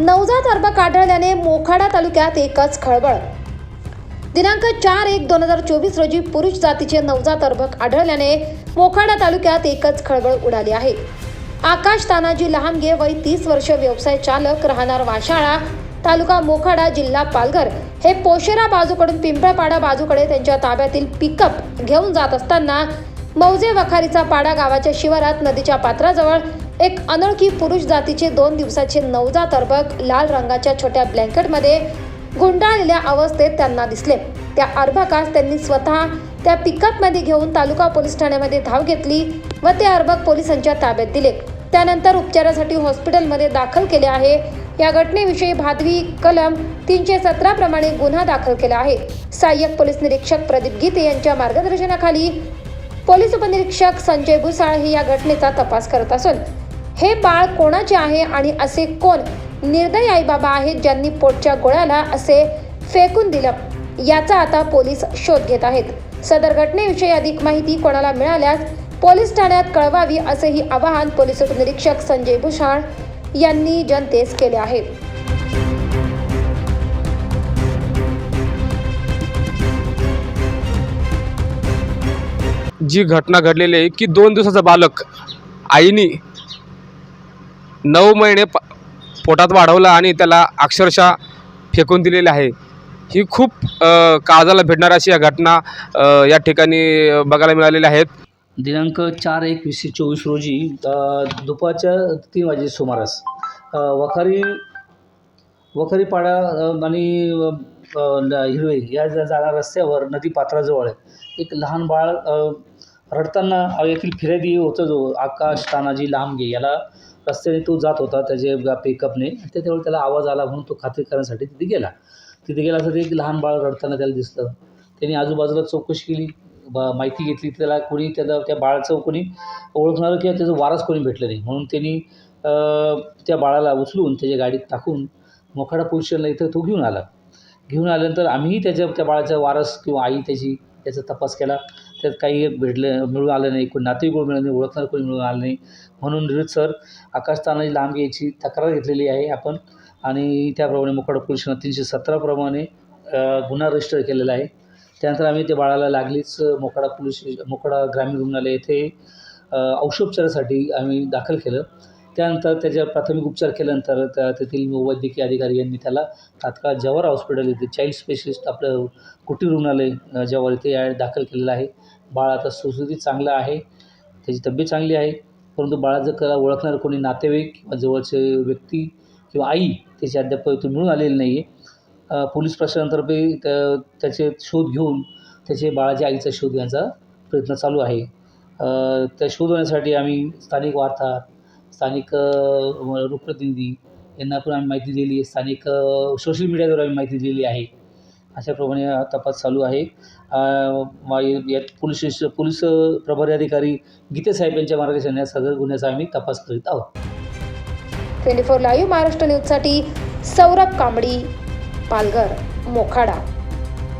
नवजात अर्भक आढळल्याने मोखाडा तालुक्यात एकच खळबळ. दिनांक चार एक दोन हजार चोवीस रोजी पुरुष जातीचे नवजात अर्भक आढळल्याने मोखाडा तालुक्यात एकच खळबळ उडाली आहे. आकाश तानाजी लहानगे वय तीस वर्ष व्यवसाय चालक राहणार वाशाळा तालुका मोखाडा जिल्हा पालघर. हे पोशेरा बाजूकडून पिंपळपाडा बाजूकडे त्यांच्या ताब्यातील पिकअप घेऊन जात असताना मौजे वखारीचा पाडा गावाच्या शिवारात नदीच्या पात्राजवळ एक अनोळखी पुरुष जातीचे दोन दिवसाचे नवजात अर्भक लाल रंगाच्या छोट्या ब्लँकेटमध्ये गुंडाळलेल्या अवस्थेत त्यांना दिसले. त्या अर्भकास त्यांनी स्वतः त्या पिकअपमध्ये घेऊन तालुका पोलीस ठाण्यामध्ये धाव घेतली व ते अर्भक पोलिसांच्या ताब्यात दिले. त्यानंतर उपचारासाठी हॉस्पिटलमध्ये दाखल केले आहे. या घटनेविषयी भादवी कलम तीनशे सतरा प्रमाणे गुन्हा दाखल केला आहे. सहाय्यक पोलीस निरीक्षक प्रदीप गीते यांच्या मार्गदर्शनाखाली पोलीस उपनिरीक्षक संजय भुसाळ हे या घटनेचा तपास करत असून हे बाळ कोणाचे आहे आणि असे कोण निर्दयी आईबाबा आहेत ज्यांनी पोटच्या गोळ्याला असे फेकून दिलं? याचा आता पोलीस शोध घेत आहेत. सदर घटनेविषयी अधिक माहिती कोणाला मिळाल्यास पोलीस ठाण्यात कळवावी असेही आवाहन पोलीस उपनिरीक्षक संजय भूषाण यांनी जनतेस केले आहे. जी घटना घडलेली आहे की दोन दिवसाचा बालक आईनी नऊ महिने प पोटात वाढवलं आणि त्याला अक्षरशः फेकून दिलेले आहे. ही खूप काळजाला भेटणार अशी या घटना या ठिकाणी बघायला मिळालेल्या आहेत. दिनांक चार एक वीसशे चोवीस रोजी दुपारच्या तीन वाजे सुमारास अ, वखारी वखारीपाडा आणि हिरवे या जा- जाणाऱ्या रस्त्यावर नदी पात्राजवळ एक लहान बाळ रडताना येथील फिर्यादी होतं जो आकाश तानाजी लांबगे याला रस्त्याने तो जात होता त्याचे पिकअपने त्यावेळी त्याला आवाज आला म्हणून तो खात्री करण्यासाठी तिथे गेला. तिथे गेला तर एक लहान बाळ रडताना त्याला दिसलं. त्याने आजूबाजूला चौकशी केली बा माहिती घेतली. त्याला कोणी त्याला त्या बाळाचं कोणी ओळखणारं किंवा त्याचं वारस कोणी भेटलं नाही. म्हणून त्यांनी त्या बाळाला उचलून त्याच्या गाडीत टाकून मोखाडा पोलिशनला इथं तो घेऊन आला. घेऊन आल्यानंतर आम्हीही त्याच्या त्या बाळाचा वारस किंवा आई त्याची त्याचा तपास केला. त्यात काही भेटलं मिळून आलं नाही. कोणी नातेवाईक कोणी मिळालं नाही ओळखणारं कोणी मिळून आलं नाही. म्हणून सर आकाश तानाजी लांबगे याची तक्रार घेतलेली आहे आपण. आणि त्याप्रमाणे मोखाडा पोलीस तीनशे सतराप्रमाणे गुन्हा रजिस्टर केलेला आहे. त्यानंतर आम्ही त्या बाळाला लागलीच. मोकाडा पोलीस मोकाडा ग्रामीण रुग्णालय येथे औषोपचारासाठी आम्ही दाखल केलं. त्यानंतर त्याच्या प्राथमिक उपचार केल्यानंतर त्या तेथील वैद्यकीय अधिकारी यांनी त्याला तात्काळ जवाहर हॉस्पिटल येथे चाईल्ड स्पेशलिस्ट आपलं कुटीर रुग्णालय अ, जवाहर या- दाखल केलेलं आहे. बाळ आता सुस्थितीत चांगलं आहे. त्याची तब्येत चांगली आहे. परंतु बाळाचं कला ओळखणारं कोणी नातेवाईक किंवा जवळचे व्यक्ती किंवा आई त्याची अद्याप तो मिळून आलेली नाही आहे पोलीस प्रशासनातर्फे त्या त्याचे शोध घेऊन त्याचे बाळाच्या आईचा शोध घेण्याचा प्रयत्न चालू आहे. त्या शोध होण्यासाठी आम्ही स्थानिक वार्ताहर स्थानिक लोकप्रतिनिधी यांना पण आम्ही माहिती दिलेली आहे. स्थानिक सोशल मीडियाद्वारे आम्ही माहिती दिलेली आहे. अशाप्रमाणे हा तपास चालू आहे. यात पोलीस स्टेशन पोलीस प्रभारी अधिकारी गीते साहेब यांच्या मार्गदर्शनात सदर गुन्ह्याचा आम्ही तपास करीत आहोत. ट्वेंटी फोर लाईव्ह महाराष्ट्र न्यूजसाठी सौरभ कांबडी पालघर मोखाडा.